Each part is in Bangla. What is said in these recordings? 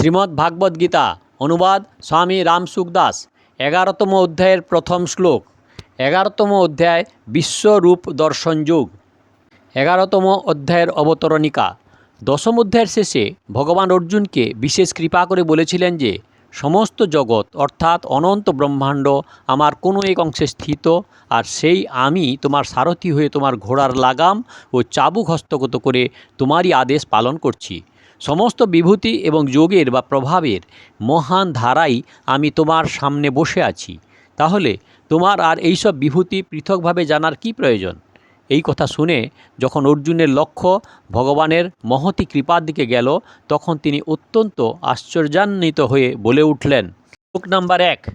শ্রীমদ্ ভাগবত গীতা, অনুবাদ স্বামী রামসুখ দাস, এগারোতম অধ্যায়ের প্রথম শ্লোক। এগারোতম অধ্যায়, বিশ্বরূপ দর্শন যুগ। এগারোতম অধ্যায়ের অবতরণিকা। দশম অধ্যায়ের শেষে ভগবান অর্জুনকে বিশেষ কৃপা করে বলেছিলেন যে, সমস্ত জগৎ অর্থাৎ অনন্ত ব্রহ্মাণ্ড আমার কোনো এক অংশে স্থিত আর সেই আমি তোমার সারথি হয়ে তোমার ঘোড়ার লাগাম ও চাবুক হস্তগত করে তোমারই আদেশ পালন করছি। সমস্ত বিভূতি এবং যোগের বা প্রভাবের মহান ধারাই আমি তোমার সামনে বসে আছি। তাহলে তোমার আর এইসব বিভূতি পৃথকভাবে জানার কি প্রয়োজন? এই কথা শুনে যখন অর্জুনের লক্ষ্য ভগবানের মহতি কৃপার দিকে গেল, তখন তিনি অত্যন্ত আশ্চর্যান্বিত হয়ে বলে উঠলেন, শ্লোক নাম্বার এক,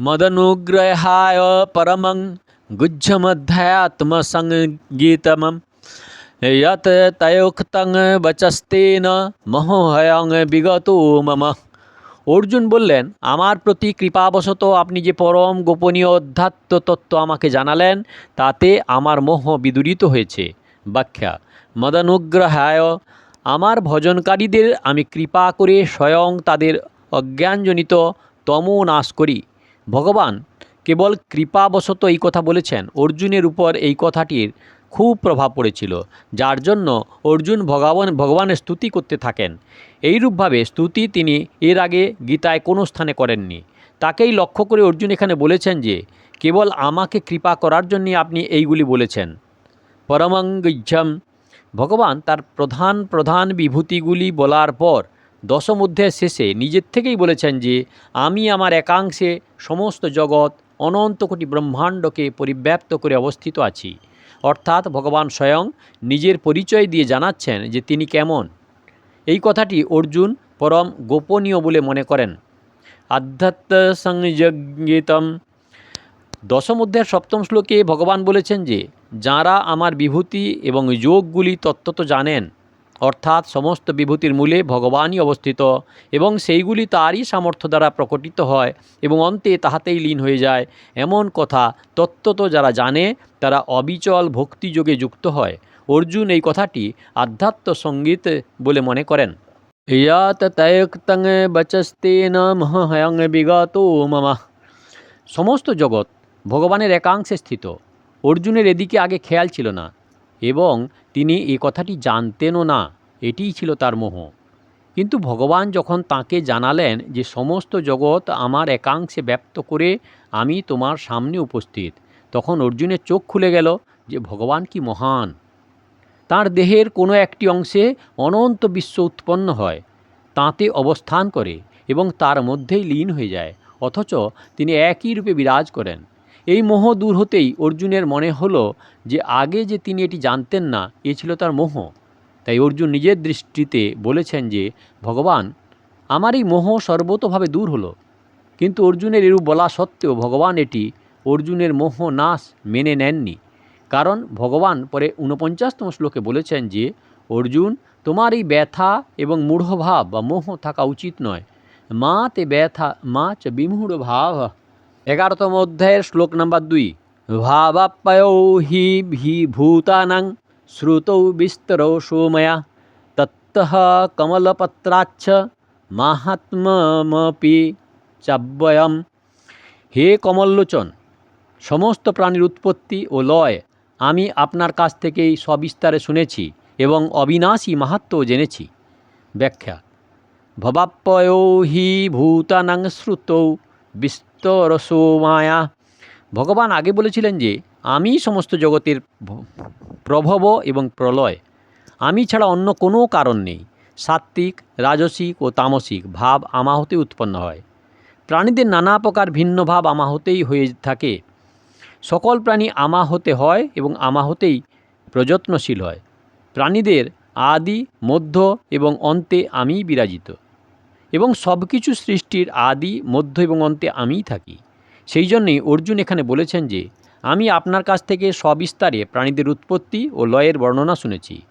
মদনুগ্রহায় পরমং গুজ্জমধ্যাত্মসঙ্গীতমম यत् তয়োক্তং বচস্তেন মহোহয়ং বিগত মম অর্জুন বললেন আমার প্রতি কৃপাবশত আপনি যে পরম গোপনীয় অধ্যাত্ম তত্ত্ব আমাকে জানালেন তাতে আমার মোহ বিদূরিত হয়েছে ব্যাখ্যা মদনুগ্রহায় আমার ভজনকারীদের আমি কৃপা করে স্বয়ং তাদের অজ্ঞানজনিত তম নাশ করি ভগবান কেবল কৃপাবশত এই কথা বলেছেন অর্জুনের উপর এই কথাটির খুব প্রভাব পড়েছিল, যার জন্য অর্জুন ভগবান, ভগবানের স্তুতি করতে থাকেন। এইরূপভাবে স্তুতি তিনি এর আগে গীতায় কোনো স্থানে করেননি। তাকেই লক্ষ্য করে অর্জুন এখানে বলেছেন যে, কেবল আমাকে কৃপা করার জন্যে আপনি এইগুলি বলেছেন। পরমঙ্গজ্জম ভগবান তার প্রধান প্রধান বিভূতিগুলি বলার পর দশম অধ্যায়ের শেষে নিজের থেকেই বলেছেন যে, আমি আমার একাংশে সমস্ত জগৎ অনন্ত কোটি ব্রহ্মাণ্ডকে পরিব্যাপ্ত করে অবস্থিত আছি। অর্থাৎ ভগবান স্বয়ং নিজের পরিচয় দিয়ে জানাচ্ছেন যে তিনি কেমন। এই কথাটি অর্জুন পরম গোপনীয় বলে মনে করেন। আধ্যাত্ম সংযজ্ঞিতম। দশম অধ্যায়ের সপ্তম শ্লোকে ভগবান বলেছেন যে, যাঁরা আমার বিভূতি এবং যোগগুলি তত্ত্বত জানেন অর্থাৎ সমস্ত বিভূতির মূলে ভগবানই অবস্থিত এবং সেইগুলি তারই সামর্থ্য দ্বারা প্রকটিত হয় এবং অন্তে তাহাতেই লীন হয়ে যায়। এমন কথা তত্ত্বত যারা জানে, তারা অবিচল ভক্তিযোগে যুক্ত হয়। অর্জুন এই কথাটি আধ্যাত্ম সংগীত বলে মনে করেন। ইয়াত মহয়ং বিগত মমা। সমস্ত জগৎ ভগবানের একাংশে স্থিত। অর্জুনের এদিকে আগে খেয়াল ছিল না। এবং তিনি এই কথাটি জানতেনও না, এটিই ছিল তার মোহ। কিন্তু ভগবান যখন তাকে জানালেন যে সমস্ত জগৎ আমার একাংশে ব্যক্ত করে আমি তোমার সামনে উপস্থিত, তখন অর্জুনের চোখ খুলে গেল যে ভগবান কি মহান। তার দেহের কোনো একটি অংশে অনন্ত বিশ্ব উৎপন্ন হয়, তাতে অবস্থান করে এবং তার মধ্যেই লীন হয়ে যায়, অথচ তিনি একই রূপে বিরাজ করেন। এই মোহ দূর হতেই অর্জুনের মনে হলো যে আগে যে তিনি এটি জানতেন না, এ ছিল তার মোহ। তাই অর্জুন নিজের দৃষ্টিতে বলেছেন যে, ভগবান, আমার এই মোহ সর্বতভাবে দূর হলো। কিন্তু অর্জুনের এরূপ বলা সত্ত্বেও ভগবান এটি অর্জুনের মোহ নাশ মেনে নেননি। কারণ ভগবান পরে ঊনপঞ্চাশতম শ্লোকে বলেছেন যে, অর্জুন, তোমার এই ব্যথা এবং মূঢ়ভাব বা মোহ থাকা উচিত নয়। মা তে ব্যথা, মা চ বিমূঢ় ভাব এগারোতম অধ্যায়ের শ্লোক নাম্বার দুই। ভাবাপ্যয়ৌ হি ভি ভূতানাং শ্রুতৌ বিস্তরৌ সোময়া। তত্তঃ কমলপত্রাচ্ছ মাহাত্মমপি চাব্যয়ম হে কমললোচন, সমস্ত প্রাণীর উৎপত্তি ও লয় আমি আপনার কাছ থেকেই সবিস্তারে শুনেছি এবং অবিনাশী মাহাত্ম্যও জেনেছি। ব্যাখ্যা ভবাপ্যয়ৌ হি ভূতানাং শ্রুতৌ বিস্তরসো মায়া ভগবান আগে বলেছিলেন যে, আমি সমস্ত জগতের প্রভব এবং প্রলয়। আমি ছাড়া অন্য কোনো কারণ নেই। সাত্ত্বিক, রাজসিক ও তামসিক ভাব আমা হতে উৎপন্ন হয়। প্রাণীদের নানা প্রকার ভিন্ন ভাব আমা হতেই হয়ে থাকে। সকল প্রাণী আমা হতে হয় এবং আমা হতেই প্রযত্নশীল হয়। প্রাণীদের আদি, মধ্য এবং অন্তে আমিই বিরাজিত। এবং সব কিছু সৃষ্টির আদি, মধ্য এবং অন্তে আমিই থাকি। সেই জন্যেই অর্জুন এখানে বলেছেন যে, আমি আপনার কাছ থেকে সবিস্তারে প্রাণীদের উৎপত্তি ও লয়ের বর্ণনা শুনেছি।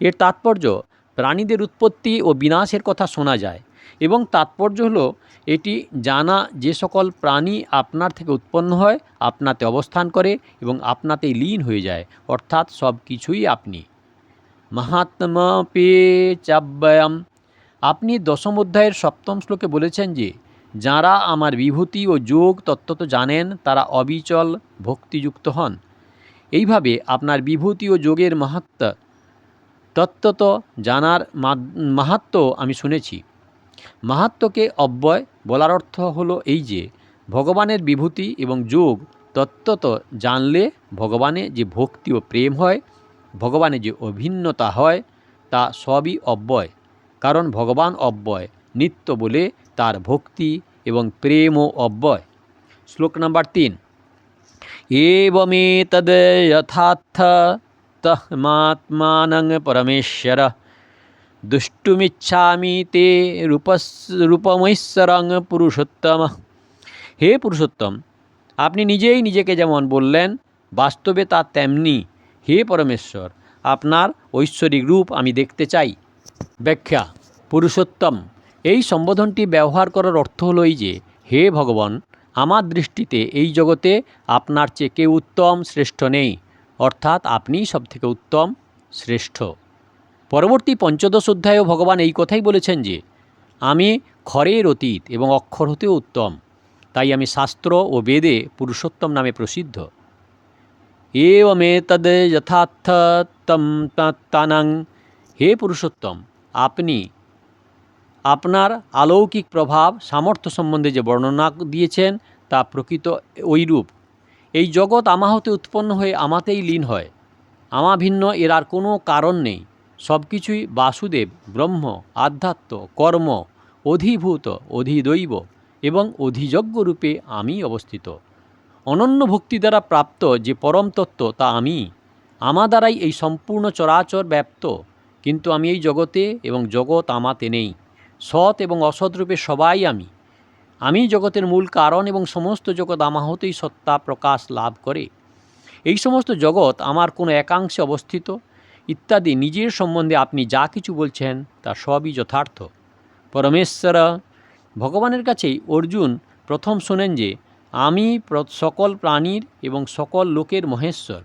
এর তাৎপর্য, প্রাণীদের উৎপত্তি ও বিনাশের কথা শোনা যায় এবং তাৎপর্য হলো, এটি জানা যে সকল প্রাণী আপনার থেকে উৎপন্ন হয়, আপনাতে অবস্থান করে এবং আপনাতেই লীন হয়ে যায়, অর্থাৎ সব কিছুই আপনি। মহাত্মা মাহাত্মপে চাব্যয়াম আপনি দশম অধ্যায়ের সপ্তম শ্লোকে বলেছেন যে, যাঁরা আমার বিভূতি ও যোগ তত্ত্বত জানেন, তারা অবিচল ভক্তিযুক্ত হন। এইভাবে আপনার বিভূতি ও যোগের মাহাত্ম তত্ত্বত জানার মা- মাহাত্ম্য আমি শুনেছি। মাহাত্ম্যকে অব্যয় বলার অর্থ হলো এই যে, ভগবানের বিভূতি এবং যোগ তত্ত্বত জানলে ভগবানে যে ভক্তি ও প্রেম হয়, ভগবানে যে অভিন্নতা হয়, তা সবই অব্যয়। কারণ ভগবান অব্যয়, নিত্য বলে তার ভক্তি এবং প্রেমও অব্যয়। শ্লোক নাম্বার তিন। এবমে তদ যথার্থ তহমাত্মানং পরমেশ্বর। দুষ্টুমিচ্ছামি তে রূপস, রূপমৈশ্বরং পুরুষোত্তম। হে পুরুষোত্তম, আপনি নিজেই নিজেকে যেমন বললেন, বাস্তবে তা তেমনি। হে পরমেশ্বর, আপনার ঐশ্বরিক রূপ আমি দেখতে চাই। ব্যাখ্যা, পুরুষোত্তম। এই সম্বোধনটি ব্যবহার করার অর্থ হলো এই যে, হে ভগবান, আমার দৃষ্টিতে এই জগতে আপনার চেয়ে কেউ উত্তম শ্রেষ্ঠ নেই, অর্থাৎ আপনিই সবথেকে উত্তম শ্রেষ্ঠ। পরবর্তী পঞ্চদশ অধ্যায়েও ভগবান এই কথাই বলেছেন যে, আমি খরের অতীত এবং অক্ষর হতেও উত্তম, তাই আমি শাস্ত্র ও বেদে পুরুষোত্তম নামে প্রসিদ্ধ। এমে তদ যথার্থ তম তানাং হে পুরুষোত্তম, আপনি আপনার আলৌকিক প্রভাব সামর্থ্য সম্বন্ধে যে বর্ণনা দিয়েছেন তা প্রকৃত ওইরূপ এই জগৎ আমা হতে উৎপন্ন হয়ে আমাতেই লীন হয়। আমা ভিন্ন, এর আর কোনো কারণ নেই। সব কিছুই বাসুদেব, ব্রহ্ম, আধ্যাত্ম, কর্ম, অধিভূত, অধিদৈব এবং অধিযজ্ঞ রূপে আমি অবস্থিত। অনন্য ভক্তি দ্বারা প্রাপ্ত যে পরম তত্ত্ব তা আমি। আমা দ্বারাই এই সম্পূর্ণ চরাচর ব্যাপ্ত। কিন্তু আমি এই জগতে এবং জগৎ আমাতে নেই। সৎ এবং অসৎ রূপে সবাই আমি। আমি জগতের মূল কারণ এবং সমস্ত জগৎ আমা হতেই সত্তা প্রকাশ লাভ করে। এই সমস্ত জগৎ আমার কোনো একাংশে অবস্থিত। ইত্যাদি নিজের সম্বন্ধে আপনি যা কিছু বলছেন, তা সবই যথার্থ। পরমেশ্বর, ভগবানের কাছেই অর্জুন প্রথম শোনেন যে, আমি সকল প্রাণীর এবং সকল লোকের মহেশ্বর।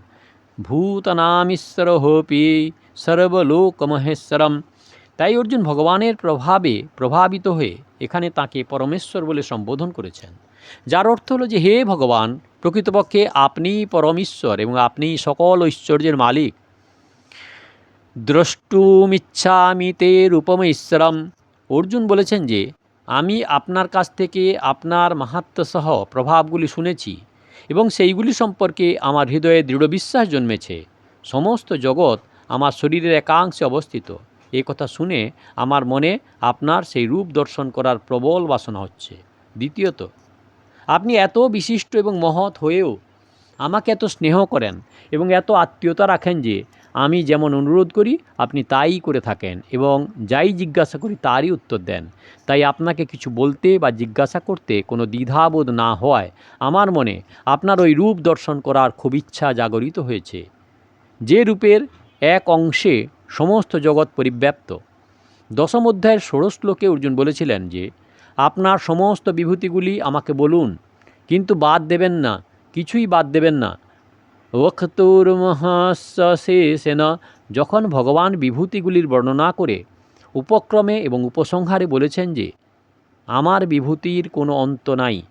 ভূতনামীশ্বর হোপি। সর্বলোক মহেশ্বরম তাই অর্জুন ভগবানের প্রভাবে প্রভাবিত হয়ে এখানে তাকে পরমেশ্বর বলে সম্বোধন করেছেন। যার অর্থ হলো যে, হে ভগবান, প্রকৃতপক্ষে আপনিই পরমেশ্বর এবং আপনিই সকল ঐশ্বর্যের মালিক। দ্রষ্টুমিচ্ছামি তে রূপম ঈশ্বরম অর্জুন বলেছেন যে, আমি আপনার কাছ থেকে আপনার মাহাত্ম্যসহ প্রভাবগুলি শুনেছি এবং সেইগুলি সম্পর্কে আমার হৃদয়ে দৃঢ় বিশ্বাস জন্মেছে। সমস্ত জগৎ আমার শরীরের একাংশে অবস্থিত। এই কথা শুনে আমার মনে আপনার সেই রূপ দর্শন করার প্রবল বাসনা হচ্ছে। দ্বিতীয়ত, আপনি এত বিশিষ্ট এবং মহৎ হয়েও আমাকে এত স্নেহ করেন এবং এত আত্মীয়তা রাখেন যে আমি যেমন অনুরোধ করি, আপনি তাই করে থাকেন এবং যাই জিজ্ঞাসা করি তারই উত্তর দেন। তাই আপনাকে কিছু বলতে বা জিজ্ঞাসা করতে কোনো দ্বিধাবোধ না হওয়ায় আমার মনে আপনার ওই রূপ দর্শন করার খুব ইচ্ছা জাগরিত হয়েছে। যে রূপের এক অংশে সমস্ত জগৎ পরিব্যাপ্ত। দশম অধ্যায়ের ষোড়শ শ্লোকে অর্জুন বলেছিলেন যে, আপনার সমস্ত বিভূতিগুলি আমাকে বলুন, কিন্তু বাদ দেবেন না, কিছুই বাদ দেবেন না। ওক্ষতুর্মহাশেষেন যখন ভগবান বিভূতিগুলির বর্ণনা করে, উপক্রমে এবং উপসংহারে বলেছেন যে, আমার বিভূতির কোনো অন্ত নাই,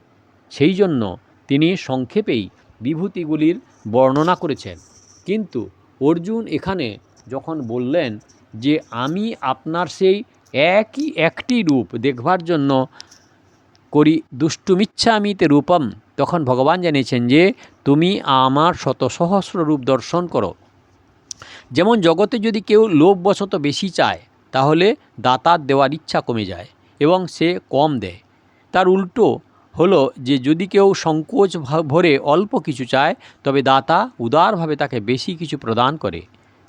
সেই জন্য তিনি সংক্ষেপেই বিভূতিগুলির বর্ণনা করেছেন। কিন্তু অর্জুন এখানে যখন বললেন যে আমি আপনার সেই একই একটি রূপ দেখবার জন্য করি দুষ্টুমিচ্ছামিতে রূপম, তখন ভগবান জানিয়েছেন যে তুমি আমার শত সহস্র রূপ দর্শন করো। যেমন জগতে যদি কেউ লোভবশত বেশি চায়, তাহলে দাতার দেওয়ার ইচ্ছা কমে যায় এবং সে কম দেয়। তার উল্টো হলো যে যদি কেউ সংকোচ ভরে অল্প কিছু চায়, তবে দাতা উদারভাবে তাকে বেশি কিছু প্রদান করে।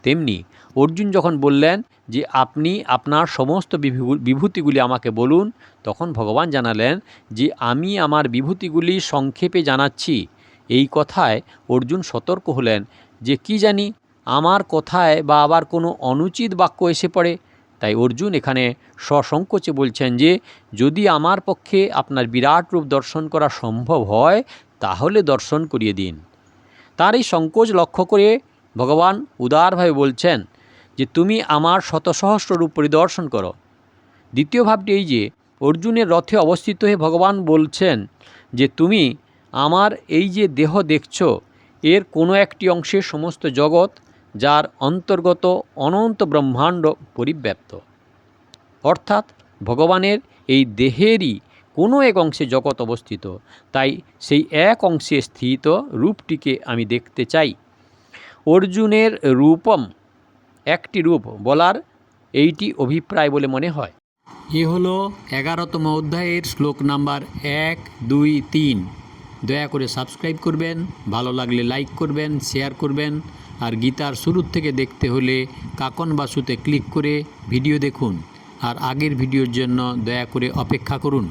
তেমনি অর্জুন যখন বললেন যে, আপনি আপনার সমস্ত বিভূ- বিভূতিগুলি আমাকে বলুন, তখন ভগবান জানালেন যে, আমি আমার বিভূতিগুলি সংক্ষেপে জানাচ্ছি। এই কথায় অর্জুন সতর্ক হলেন যে, কি জানি, আমার কথায় বা আবার কোনো অনুচিত বাক্য এসে পড়ে। তাই অর্জুন এখানে সসংকোচে বলছেন যে, যদি আমার পক্ষে আপনার বিরাট রূপ দর্শন করা সম্ভব হয়, তাহলে দর্শন করিয়ে দিন। তার এই সংকোচ লক্ষ্য করে ভগবান উদারভাবে বলছেন যে, তুমি আমার শত সহস্র রূপ পরিদর্শন করো। দ্বিতীয় ভাবটি এই যে, অর্জুনের রথে অবস্থিত হয়ে ভগবান বলছেন যে, তুমি আমার এই যে দেহ দেখছ, এর কোনো একটি অংশে সমস্ত জগৎ যার অন্তর্গত অনন্ত ব্রহ্মাণ্ড পরিব্যাপ্ত। অর্থাৎ ভগবানের এই দেহেরই কোনো এক অংশে জগৎ অবস্থিত, তাই সেই এক অংশে স্থিত রূপটিকে আমি দেখতে চাই। অর্জুনের রূপম একটি রূপ বলার এইটি অভিপ্রায় বলে মনে হয়। এ হলো এগারোতম অধ্যায়ের শ্লোক নাম্বার এক, দুই, তিন। দয়া করে সাবস্ক্রাইব করবেন, ভালো লাগলে লাইক করবেন, শেয়ার করবেন। আর গীতার শুরুর থেকে দেখতে হলে কাকন বাসুতে ক্লিক করে ভিডিও দেখুন। আর আগের ভিডিওর জন্য দয়া করে অপেক্ষা করুন।